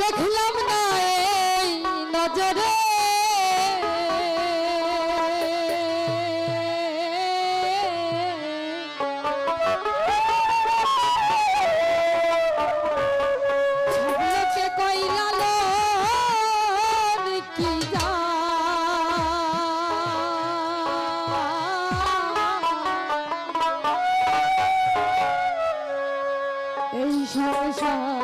দেখলাম সংসার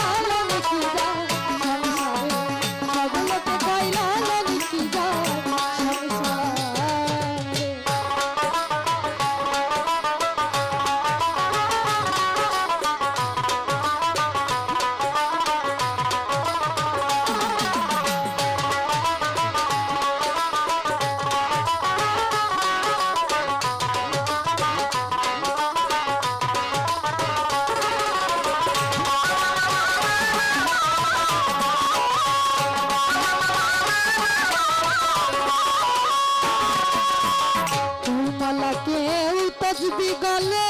ওয়ালা কেউ তসবি গলে।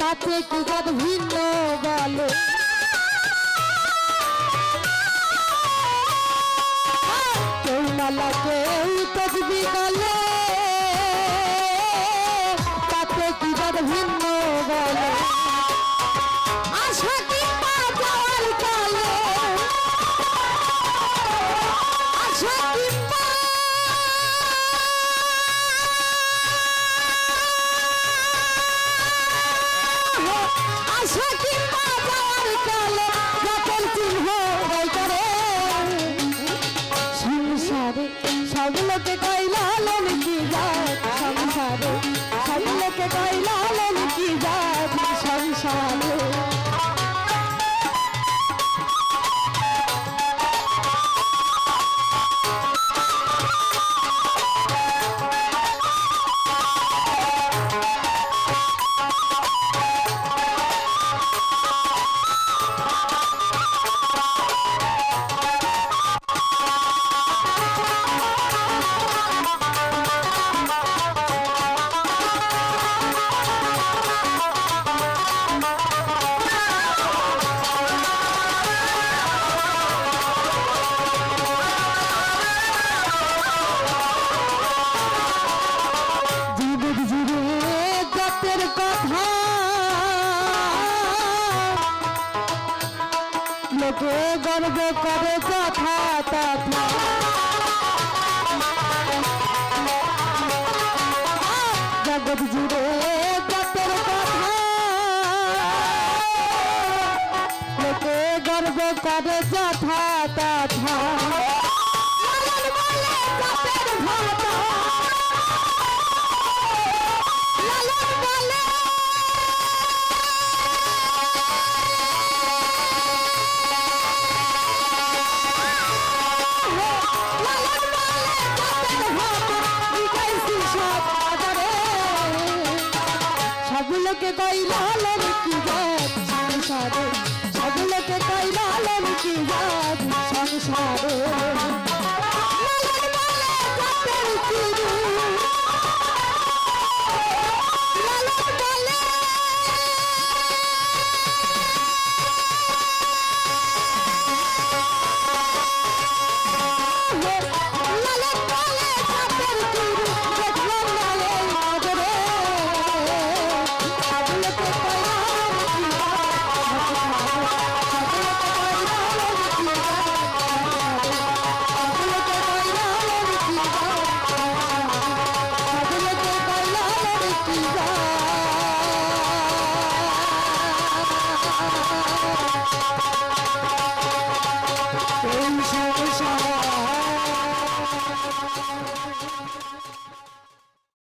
তাতে কি কত ভিন্ন বলে। কেউ মালা কেউ তসবি গলে। সাকিব লোকে গর্ব করে কথা তথা জগৎ জুড়ে জাতের কথা। লোকে গর্ব করে যথা তথা के कोई लालन की बात सारे